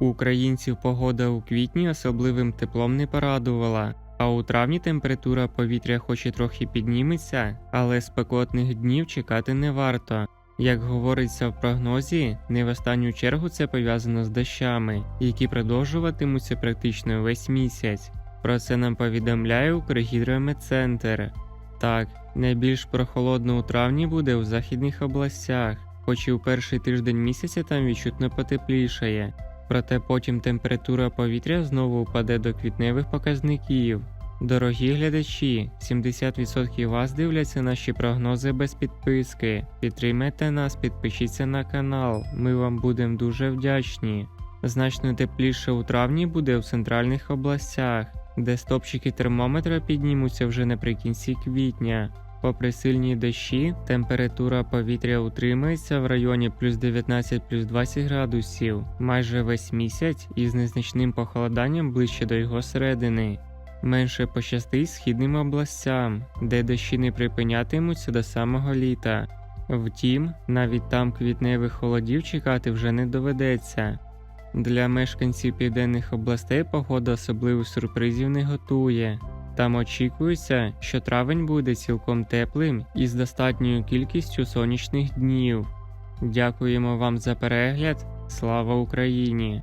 Українців погода у квітні особливим теплом не порадувала, а у травні температура повітря хоч і трохи підніметься, але спекотних днів чекати не варто. Як говориться в прогнозі, не в останню чергу це пов'язано з дощами, які продовжуватимуться практично весь місяць. Про це нам повідомляє Укргідрометцентр. Так, найбільш прохолодно у травні буде у західних областях, хоч і у перший тиждень місяця там відчутно потеплішає. Проте потім температура повітря знову впаде до квітневих показників. Дорогі глядачі, 70% вас дивляться наші прогнози без підписки. Підтримайте нас, підпишіться на канал, ми вам будемо дуже вдячні. Значно тепліше у травні буде в центральних областях, де стопчики термометра піднімуться вже наприкінці квітня. Попри сильні дощі, температура повітря утримується в районі плюс 19 плюс 20 градусів майже весь місяць із незначним похолоданням ближче до його середини. Менше пощастить східним областям, де дощі не припинятимуться до самого літа. Втім, навіть там квітневих холодів чекати вже не доведеться. Для мешканців південних областей погода особливих сюрпризів не готує. Там очікується, що травень буде цілком теплим і з достатньою кількістю сонячних днів. Дякуємо вам за перегляд. Слава Україні!